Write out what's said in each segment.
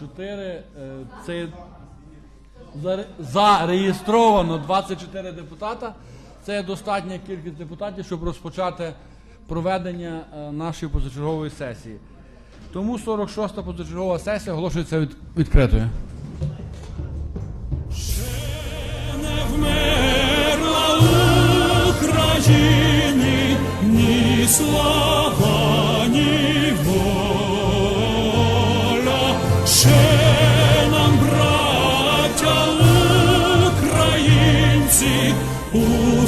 4, е, це зареєстровано 24 депутата. Це достатня кількість депутатів, щоб розпочати проведення е, нашої позачергової сесії. Тому 46-та позачергова сесія оголошується від, відкритою. Не вмерла України ні слава,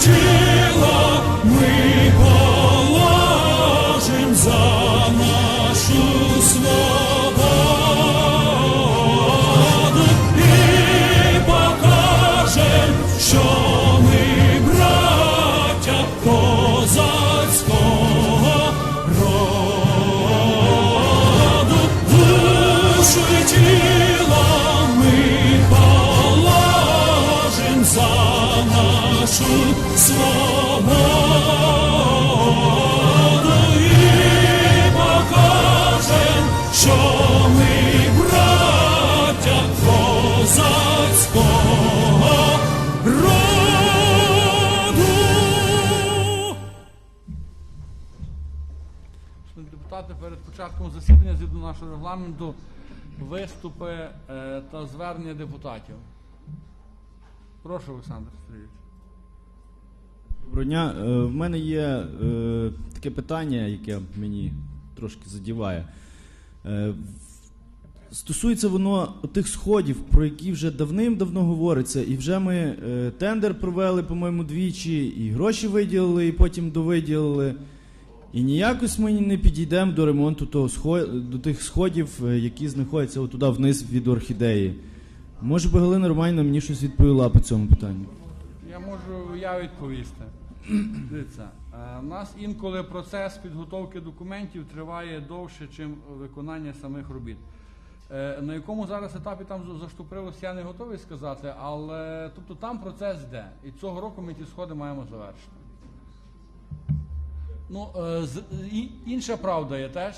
dream. Початком засідання згідно нашого регламенту виступи е, та звернення депутатів. Прошу, Олександр Сергійович. Доброго дня. Е, В мене є е, таке питання, яке мені трошки задіває. Стосується воно тих сходів, про які вже давним-давно говориться, і вже ми тендер провели, по-моєму, двічі, і гроші виділили, і потім довиділили. І ніякось ми не підійдемо до ремонту того до тих сходів, е, які знаходяться отуда вниз від орхідеї. Може би Галина Романівна мені щось відповіла по цьому питанню? Я можу я відповісти. Дивіться, е, у нас інколи процес підготовки документів триває довше, ніж виконання самих робіт. Е, На якому зараз етапі там за- заштоприлось, я не готовий сказати, але тобто там процес йде. І цього року ми ті сходи маємо завершити. Ну, е, інша правда є теж.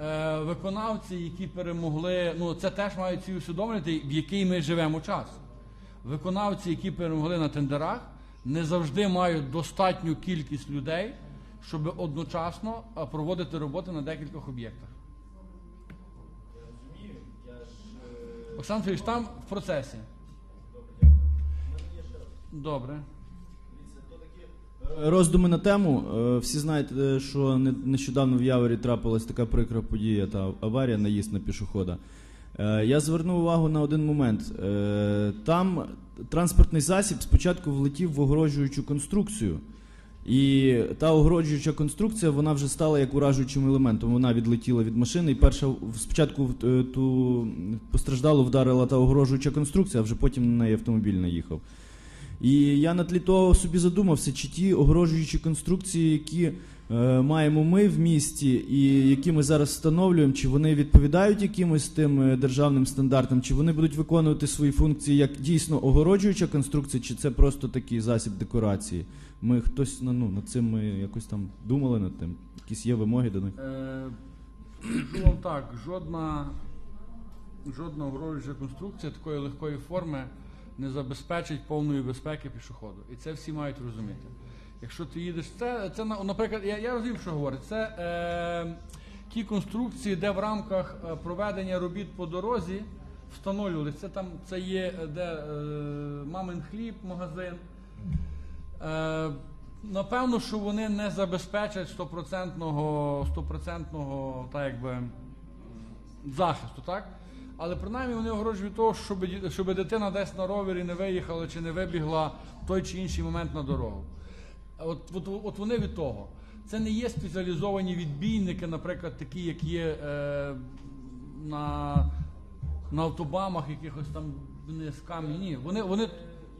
Е, Виконавці, які перемогли, ну це теж мають всі усвідомлювати, в який ми живемо час. Виконавці, які перемогли на тендерах, не завжди мають достатню кількість людей, щоб одночасно е, проводити роботи на декількох об'єктах. Олександр Філіч, там в процесі. Добре. Роздуми на тему. Е, Всі знаєте, що не- нещодавно в Яворі трапилась така прикра подія та аварія, наїзд на пішохода. Е, Я звернув увагу на один момент. Е, Там транспортний засіб спочатку влетів в огороджуючу конструкцію. І та огороджуюча конструкція вона вже стала як уражуючим елементом. Вона відлетіла від машини, і перша спочатку ту постраждалу вдарила та огороджуюча конструкція, а вже потім на неї автомобіль наїхав. І я на тлі того собі задумався, чи ті огорожуючі конструкції, які е, маємо ми в місті, і які ми зараз встановлюємо, чи вони відповідають якимось тим е, державним стандартам, чи вони будуть виконувати свої функції як дійсно огороджуюча конструкція, чи це просто такий засіб декорації. Ми хтось на- ну, над цим ми якось там думали над тим. Якісь є вимоги до них. Е, Скажу вам так, жодна, жодна огороджуюча конструкція такої легкої форми не забезпечить повної безпеки пішоходу. І це всі мають розуміти. Якщо ти їдеш, це, це на- наприклад, я, я розумію, що говорить. Це е, ті конструкції, де в рамках е, проведення робіт по дорозі встановлювали. Це там це є е, де е, мамин хліб, магазин. Е, напевно, що вони не забезпечать стопроцентного, стопроцентного захисту, так? Але принаймні вони огорожують від того, щоб, щоб дитина десь на ровері не виїхала чи не вибігла в той чи інший момент на дорогу. От, от, от вони від того. Це не є спеціалізовані відбійники, наприклад, такі, як є е, на на автобамах якихось там не з камінь. Ні, вони, вони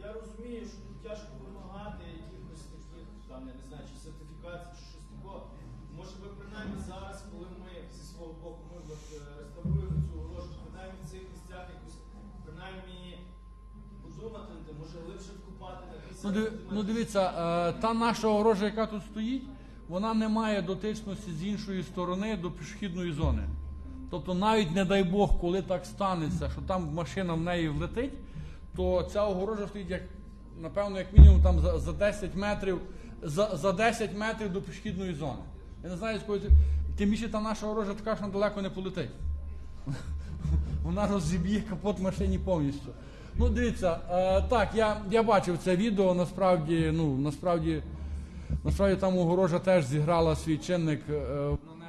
Я розумію, що тут тяжко вимагати якихось таких, там, я не знаю, чи сертифікацій, чи щось такого. Може би принаймні зараз, коли ми зі свого боку ми от, е, реставруємо цю огорожу, принаймні в цих місцях якось принаймні подумати, над тим, може глибше вкопати на Ну, ну дивіться, е, та наша огорожа, яка тут стоїть, вона не має дотичності з іншої сторони до пішохідної зони. Тобто, навіть не дай Бог, коли так станеться, що там машина в неї влетить, то ця огорожа стоїть як, напевно, як мінімум там за, за 10 метрів, за, за 10 метрів до пішохідної зони. Я не знаю, з якої. Тим більше та наша огорожа така, що вона далеко не полетить. Вона розіб'є капот машині повністю. Ну, дивіться, е, так, я, я бачив це відео, насправді, ну, насправді, насправді там огорожа теж зіграла свій чинник е, ушкоджень.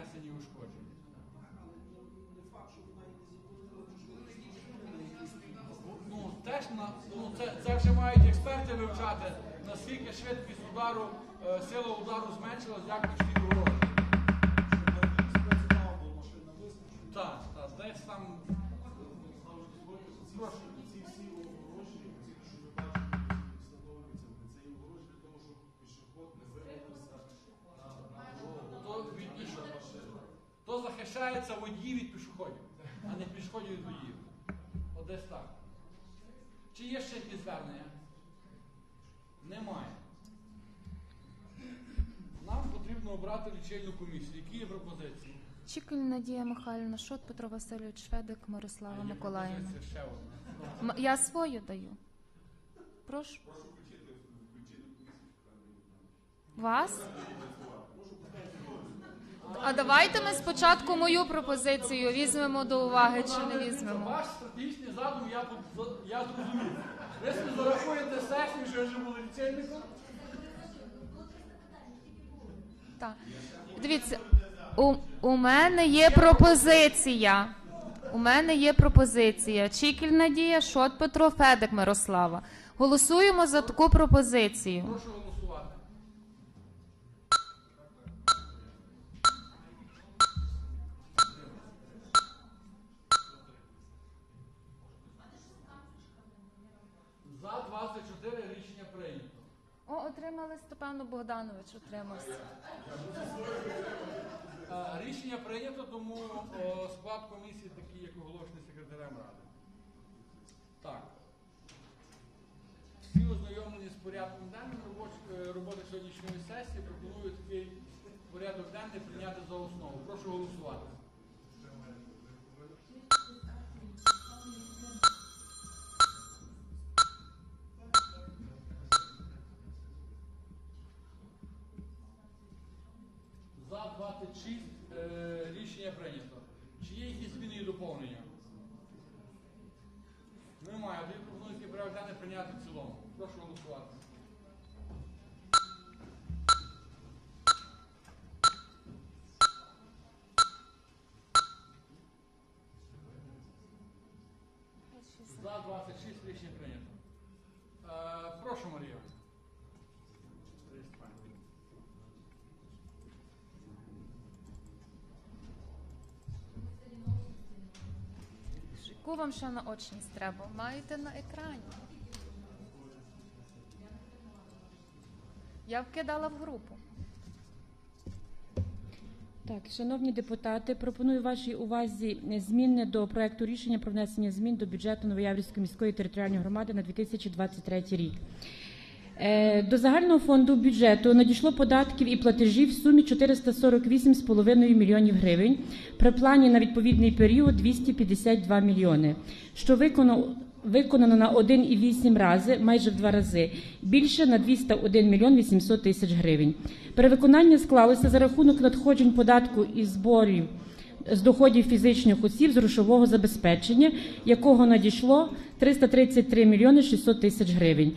Ну, ну, це вже мають експерти вивчати, наскільки швидкість удару, е, сила удару зменшилась, як від огорожі. Так, так, десь там. Прошу. Всі ці, що ви бачите, встановлюються, це і огорожі для того, щоб пішоход не вирвався на, на дорогу. То захищається водій від пішоходів, а не пішоходів від водіїв. От десь так. Чи є ще якісь звернення? Немає. Нам потрібно обрати лічильну комісію. Які є пропозиції? Чіколь Надія Михайлівна, Шот Петро Васильович, Шведик Мирослава Миколаївна. пропозиція ще одна. М- Я свою даю. Прошу. Вас? А давайте ми спочатку мою пропозицію візьмемо до уваги чи не візьмемо. Ваш стратегічний задум я тут я зрозумів. Ви собі зарахуєте сесію, що ви вже були лічильником. Так. Дивіться, у, у мене є пропозиція. У мене є пропозиція. Чікіль Надія, Шот Петро, Федик Мирослава. Голосуємо за таку пропозицію. Прошу голосувати. Степану Богданович, отримався. Е, Рішення прийнято, тому о, склад комісії такий, як оголошений секретарем ради. Так. Всі ознайомлені з порядком денним е, роботи сьогоднішньої сесії. Пропоную такий порядок денний прийняти за основу. Прошу голосувати. За 26 е, рішення прийнято. Чи є якісь зміни і доповнення? Немає. Тоді пропоную такий прийняти в цілому. Прошу голосувати. За 26 рішення прийнято. Е, прошу, Марія. Яку вам ще наочність треба? Маєте на екрані. Я вкидала в групу. Так, шановні депутати, пропоную вашій увазі зміни до проекту рішення про внесення змін до бюджету Новояврівської міської територіальної громади на 2023 рік. Е, До загального фонду бюджету надійшло податків і платежів в сумі 448,5 мільйонів гривень. При плані на відповідний період 252 мільйони, що виконано виконано на 1,8 рази, майже в два рази, більше на 201 мільйон 800 тисяч гривень. Перевиконання склалося за рахунок надходжень податку і зборів з доходів фізичних осіб з грошового забезпечення, якого надійшло 333 мільйони 600 тисяч гривень.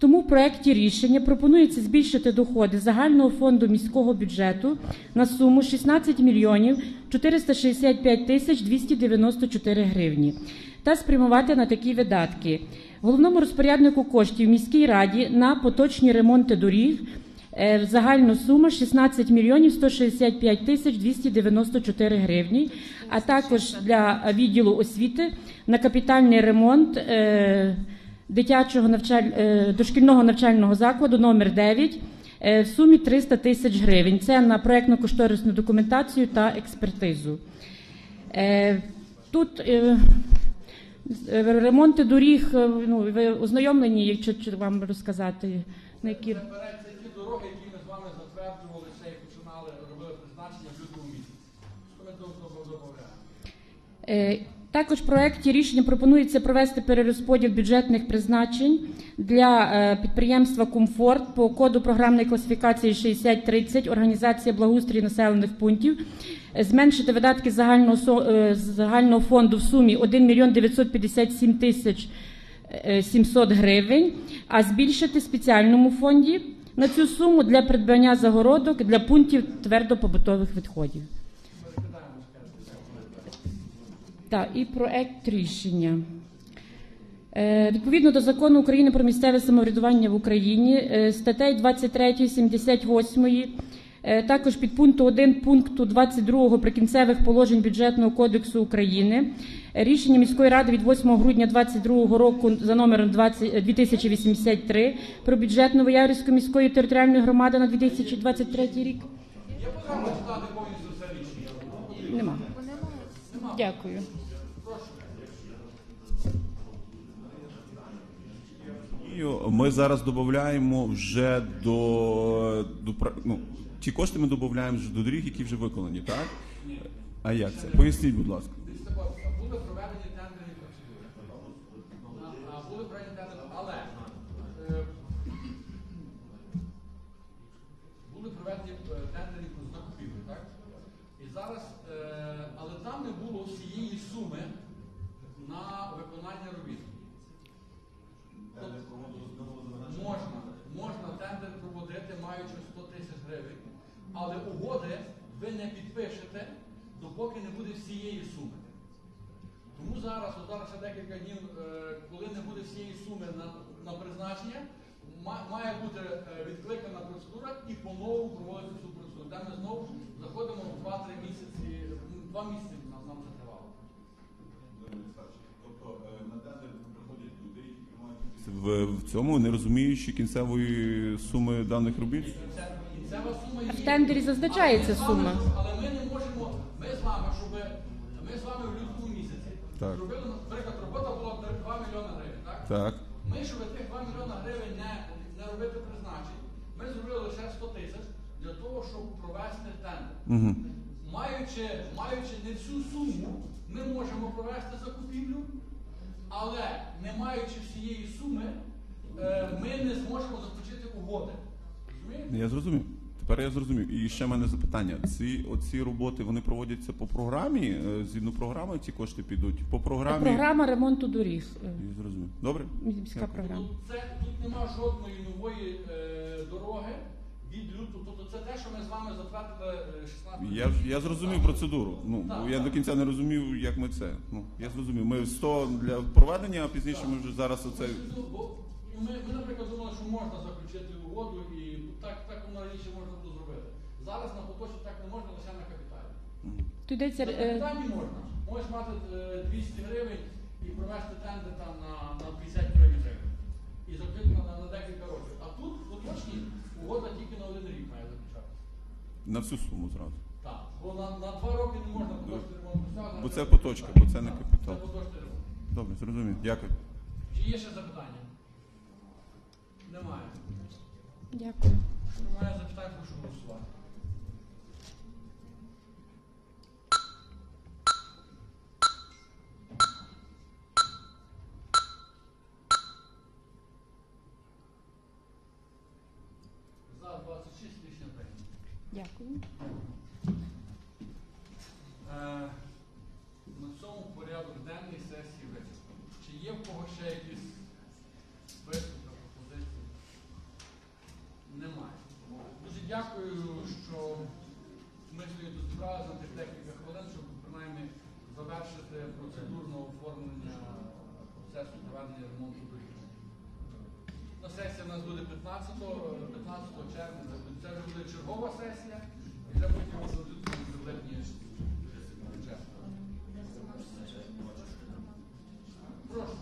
Тому в проекті рішення пропонується збільшити доходи загального фонду міського бюджету на суму 16 мільйонів 465 тисяч 294 гривні та спрямувати на такі видатки. Головному розпоряднику коштів міській раді на поточні ремонти доріг Е, Загальна сума 16 мільйонів 165 тисяч 294 гривні, а також для відділу освіти на капітальний ремонт е, дитячого навчаль... е, дошкільного навчального закладу номер 9 е, в сумі 300 тисяч гривень. Це на проєктно-кошторисну документацію та експертизу. Е, Тут ремонти доріг, ну, ви ознайомлені, якщо вам розказати, на які. Це ті дороги, які ми з вами затверджували ще і починали робили призначення в лютому місяці. Що ми до- до- Е, Також в проєкті рішення пропонується провести перерозподіл бюджетних призначень для е, підприємства Комфорт по коду програмної класифікації 6030 організація благоустрій населених пунктів. Е, Зменшити видатки загального е, загального фонду в сумі 1 мільйон 957 тисяч е, 700 гривень, а збільшити спеціальному фонді на цю суму для придбання загородок для пунктів твердопобутових відходів. Так, і проект рішення. Е, Відповідно до закону України про місцеве самоврядування в Україні, е, статей 23, 78, е, також під пункту 1 пункту 22 прикінцевих положень бюджетного кодексу України, рішення міської ради від 8 грудня 2022 року за номером 20, е, 2083 про бюджет Новоярівської міської територіальної громади на 2023 рік. Є потреба читати повністю все рішення? Нема. Дякую. І Ми зараз додаємо вже до, до ну, ті кошти ми додаємо вже до доріг, які вже виконані, так? А як це? Поясніть, будь ласка. Були проведені тендерні процедури. Були проведені тендери, але е, були проведені е, так? І зараз, е, але там не було всієї суми на виконання робіт. Тобто Можна, можна тендер проводити, маючи 100 тисяч гривень, але угоди ви не підпишете, допоки не буде всієї суми. Тому зараз, от зараз ще декілька днів, е, коли не буде всієї суми на, на призначення, має бути е, відкликана процедура і по-новому проводити цю процедуру. Де ми знову заходимо в 2-3 місяці, ну, 2 місяці нам, нам це тривало. Тобто на тендер приходять люди, які мають в, в цьому, не розуміючи кінцевої суми даних робіт? Це кінцева сума є. В тендері зазначається сума. Але ми не можемо, ми з вами, щоб ми з вами в лютому місяці Так. зробили, наприклад, робота була 2 мільйони гривень, так? Так. Ми, щоб тих 2 мільйони гривень не, не робити призначень, ми зробили лише 100 тисяч для того, щоб провести тендер. Угу. Маючи, маючи не всю суму, ми можемо провести закупівлю, але не маючи всієї суми, е, ми не зможемо заключити угоди. Розумієте? Я зрозумів. Тепер я зрозумів. І ще в мене запитання. Ці оці роботи вони проводяться по програмі? Е, Згідно програми ці кошти підуть? По програмі. Програма ремонту доріг. е, Я зрозумів. Добре? Міська програма. Тут, це, тут нема жодної нової е, дороги від лютого. Тобто це те, що ми з вами затвердили е, 16 Я, я зрозумів процедуру. Ну, бо я до кінця не розумів, як ми це. Ну, я зрозумів. Ми 100 для проведення, а пізніше ми вже зараз оце. Ну, бо ми, ми, наприклад, думали, що можна заключити угоду і так, так воно раніше можна було зробити. Зараз на поточі так не можна, лише на капіталі. Тут йдеться На е, капіталі можна. Можеш мати е, 200 гривень і провести тендер там на, на 50 мільйонів гривень. І закрити на, на декілька років. А тут в поточні угода тільки на один рік має заключати. На всю суму зразу. Так. Бо на, на два роки не можна поточний ремонт поставити. Бо це поточка, бо це не Це капітал. поточний ремонт. Добре, зрозумів. Дякую. Чи є ще запитання? Немає. дякую. Немає запитань, прошу голосувати. За 26 рішення прийнято. Дякую. Е, На цьому порядок денний сесії вичерпаний. Чи є в кого ще якісь виступи, пропозиції? Немає. Дуже дякую, що ми сьогодні тут зібралися на тих декілька хвилин, щоб принаймні завершити процедурне оформлення процесу проведення ремонту доріг. На сесія у нас буде 15, 15 червня. Це вже буде чергова сесія, і вже потім бюджетні бюджети. Прошу.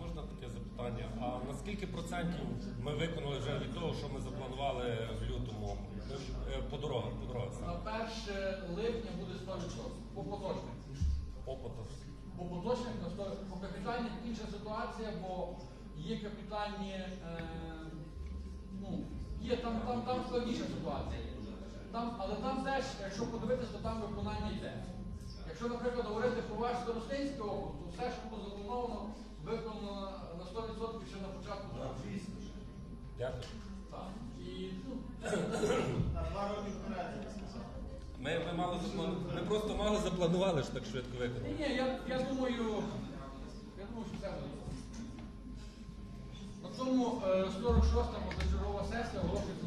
Можна таке запитання? А на скільки процентів ми виконали вже від того, що ми запланували в лютому? Е, По дорогах, по дорогах На 1 липня буде 100%. По поточних. По поточних на 100%. По капітальних інша ситуація, бо є капітальні, е, ну, є там, там, там складніша ситуація. Там, але там теж, якщо подивитися, то там виконання йде. Якщо, наприклад, говорити про ваш Старостинський округ, то все, що було заплановано, виконано на 100% ще на початку року. Дякую. Так. І, ну, Ми, ми, мали заплану... ми просто мало запланували, що так швидко виконали. Ні, ні, я, я думаю, я думаю, що все буде. На цьому е, 46-му позачергова сесія оголошується.